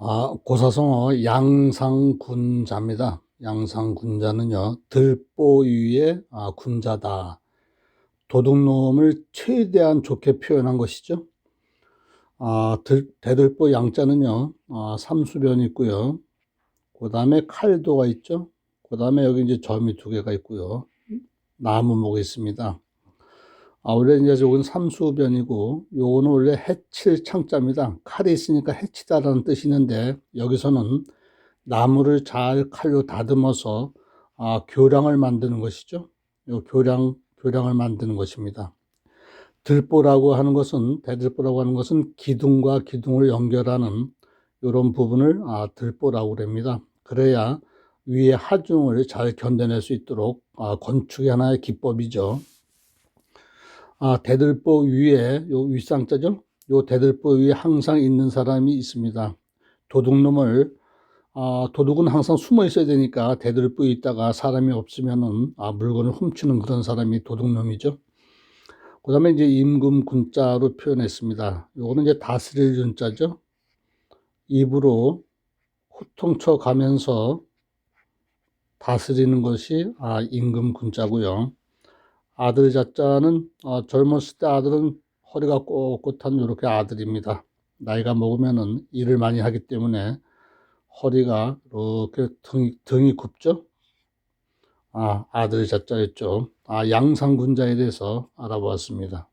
아, 고사성어 양상군자입니다. 양상군자는요, 들보위의 아, 군자다. 도둑놈을 최대한 좋게 표현한 것이죠. 아, 들, 대들보 양자는요, 아, 삼수변이 있고요. 그 다음에 칼도가 있죠. 그 다음에 여기 이제 점이 두 개가 있고요. 나무목이 있습니다. 아, 원래 이제 저건 삼수변이고, 요거는 원래 해칠 창자입니다. 칼이 있으니까 해치다라는 뜻이 있는데, 여기서는 나무를 잘 칼로 다듬어서, 아, 교량을 만드는 것이죠. 요 교량, 교량을 만드는 것입니다. 들보라고 하는 것은, 대들보라고 하는 것은 기둥과 기둥을 연결하는 이런 부분을, 아, 들보라고 그럽니다. 그래야 위에 하중을 잘 견뎌낼 수 있도록, 아, 건축의 하나의 기법이죠. 아, 대들보 위에 요 윗상자죠? 요 대들보 위에 항상 있는 사람이 있습니다. 도둑놈을 아, 도둑은 항상 숨어 있어야 되니까 대들보에 있다가 사람이 없으면은 아, 물건을 훔치는 그런 사람이 도둑놈이죠. 그 다음에 이제 임금 군자로 표현했습니다. 요거는 이제 다스릴 윤자죠. 입으로 호통쳐 가면서 다스리는 것이 아, 임금 군자고요. 아들 자자는 어, 젊었을 때 아들은 허리가 꼿꼿한 이렇게 아들입니다. 나이가 먹으면은 일을 많이 하기 때문에 허리가 이렇게 등이, 등이 굽죠. 아, 아들 자자였죠. 아, 양상군자에 대해서 알아보았습니다.